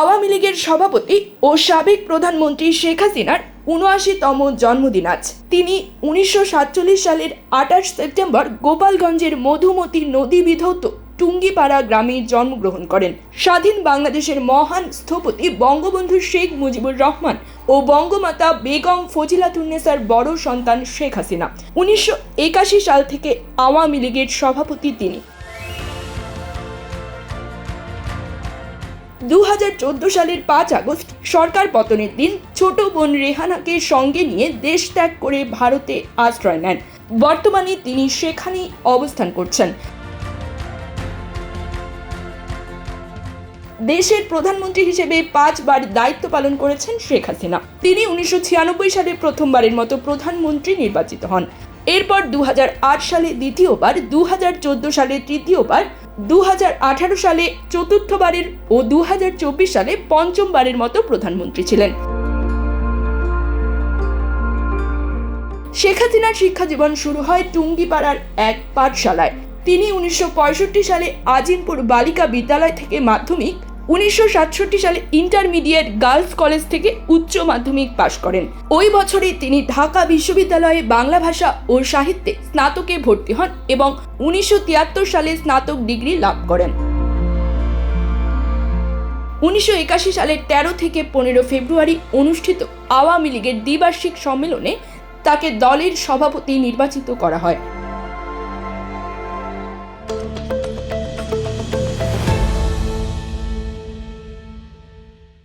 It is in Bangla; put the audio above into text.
আওয়ামী লীগের সভাপতি ও সাবেক প্রধানমন্ত্রী শেখ হাসিনার উনআশিতম জন্মদিন আজ। তিনি উনিশশো সাতচল্লিশ সালের আঠাশ সেপ্টেম্বর গোপালগঞ্জের মধুমতি নদী বিধৌত টুঙ্গিপাড়া গ্রামে জন্মগ্রহণ করেন। স্বাধীন বাংলাদেশের মহান স্থপতি বঙ্গবন্ধু শেখ মুজিবুর রহমান ও বঙ্গমাতা বেগম ফজিলাতুন্নেসার বড় সন্তান শেখ হাসিনা। উনিশশো একাশি সাল থেকে আওয়ামী লীগের সভাপতি তিনি। দু হাজার চোদ্দ সালের পাঁচ আগস্ট সরকার পতনের দিন ছোট বোন রেহানাকে সঙ্গে নিয়ে দেশ ত্যাগ করে ভারতে আশ্রয় নেন। বর্তমানে তিনি সেখানেই অবস্থান করছেন। দেশের প্রধানমন্ত্রী হিসেবে পাঁচবার দায়িত্ব পালন করেছেন শেখ হাসিনা। তিনি উনিশশো ছিয়ানব্বই সালে প্রথমবারের মতো প্রধানমন্ত্রী নির্বাচিত হন। এরপর দু হাজার আট সালে দ্বিতীয়বার দু হাজার চোদ্দ সালে তৃতীয়বার দু সালে চতুর্থবারের ও দু সালে পঞ্চমবারের মতো প্রধানমন্ত্রী ছিলেন। শেখ হাসিনার শিক্ষা জীবন শুরু হয় টুঙ্গিপাড়ার এক পাঠশালায়। তিনি উনিশশো পঁয়ষট্টি সালে আজিমপুর বালিকা বিদ্যালয় থেকে মাধ্যমিক উনিশশো সাতষট্টি সালে ইন্টারমিডিয়েট গার্লস কলেজ থেকে উচ্চ মাধ্যমিক পাশ করেন। ওই বছরে তিনি ঢাকা বিশ্ববিদ্যালয়ে বাংলা ভাষা ও সাহিত্যে স্নাতকে ভর্তি হন এবং উনিশশো তিয়াত্তর সালে স্নাতক ডিগ্রি লাভ করেন। উনিশশো একাশি সালের ১৩ থেকে পনেরো ফেব্রুয়ারি অনুষ্ঠিত আওয়ামী লীগের দ্বিবার্ষিক সম্মেলনে তাকে দলের সভাপতি নির্বাচিত করা হয়।